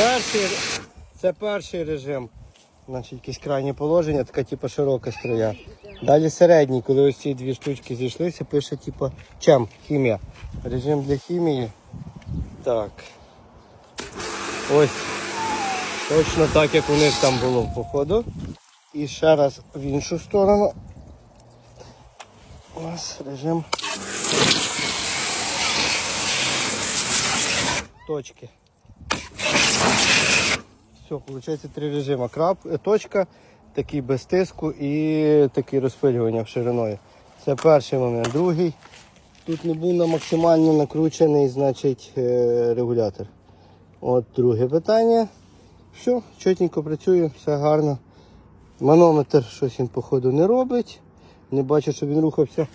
Перший, це перший режим. Значить, якесь крайнє положення, така типу широка струя. Далі середній, коли ось ці дві штучки зійшлися, пише типу чем? Хімія. Режим для хімії. Так. Ось. Точно так, як у них там було походу. І ще раз в іншу сторону. У нас режим точки. Все, виходить три режими. Крап, е, точка, такий без тиску і такий розпилювання шириною. Це перший момент. Другий. Тут не був на максимально накручений значить, е, регулятор. От друге питання. Все, чотенько працює, все гарно. Манометр щось він, походу, не робить. Не бачу, щоб він рухався.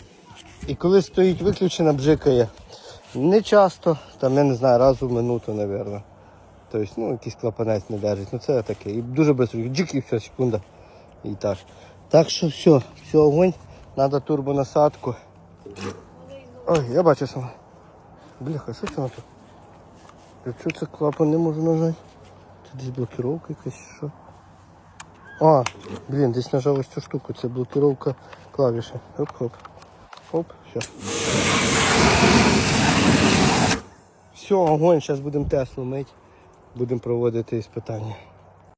І коли стоїть виключена, бджикає. Не часто, там я не знаю, раз у минуту, мабуть. Тобто, ну, якийсь клапанець не держить. Ну це таке. І дуже швидко. Джик і все, секунда. І так. Так що все, все, огонь. Треба турбонасадку. Ой, я бачу сама. Бляха, що це воно тут? Якщо це клапан не можу нажати. Це десь блокировка якась що. А, блін, десь нажав ось цю штуку, це блокировка клавіші. Хоп-хоп. Хоп, все. Все, огонь, зараз будемо Теслу мить. Будемо проводити іспитання.